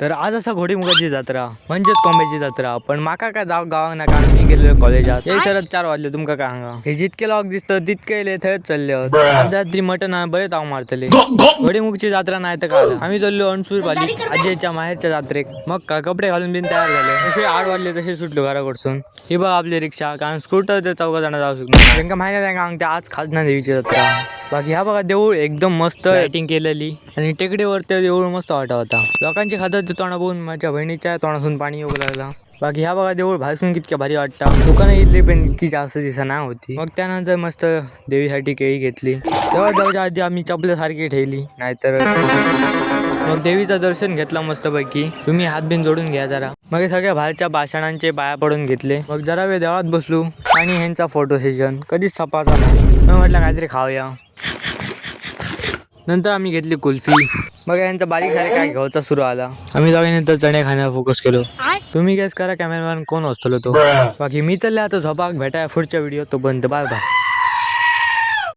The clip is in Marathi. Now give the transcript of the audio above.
तर आज असा घोडीमुगाची जत्रा म्हणजेच कोंब्याची जत्रा. पण माका काय जाव गावाक ना कारण मी गेलेलो कॉलेजात. हे सरच चार वाजले तुमका काय सांगा? हे जितके लोक दिसतं तितके येले थंयच चालले. रात्री मटण बरे ताव मारतले. घोडीमुगची जत्रा नाही तर काय? आम्ही चाललो अणसूर पाली आजीच्या माहेरच्या जत्रेक. मग का कपडे घालून बिन तयार झाले. तसे आठ वाजले तसे सुटलो घराकडसून. ही बघ आपली रिक्षा कारण स्कूटर ते चौघ जण जाऊ शकतो त्यांना माहिती आहे का आज खाजना देवीची जत्रा. बाकी ह्या बघा देऊळ एकदम मस्त लाइटिंग केलेली. आणि टेकडीवर ते देऊळ मस्त वाटत होता. लोकांची खातात ते तोंड बघून माझ्या बहिणीच्या तोंडातून पाणी येऊ लागला. बाकी ह्या बघा देऊळ भासून कितक्या भारी वाटतं. दुकानं इथली पण इतकी जास्त दिसा नाही होती. मग त्यानंतर मस्त देवीसाठी केळी घेतली. तेव्हा जाऊच्या आधी आम्ही चपल्यासारखी ठेवली. नाहीतर मग देवीचं दर्शन घेतलं मस्तपैकी. तुम्ही हात बिन जोडून घ्या जरा. मग हे सगळ्या बाहेरच्या भाषणांचे बाया पडून घेतले. मग जरा वेळ देवात बसलो आणि ह्यांचा फोटो सेशन कधीच सपाचा नाही. मग म्हटलं काहीतरी खाऊया. नंतर आम्ही घेतली कुल्फी. मग यांचा बारीक सारे काय? घ्यायचा सुरू आला. आम्ही जाऊनंतर चणे खाण्यावर फोकस केलो. तुम्ही गॅस करा कॅमेरामॅन कोण असतो तो बाकी मी चालले आता झोपाक भेटाय पुढच्या व्हिडिओ तो बंद बाय बाय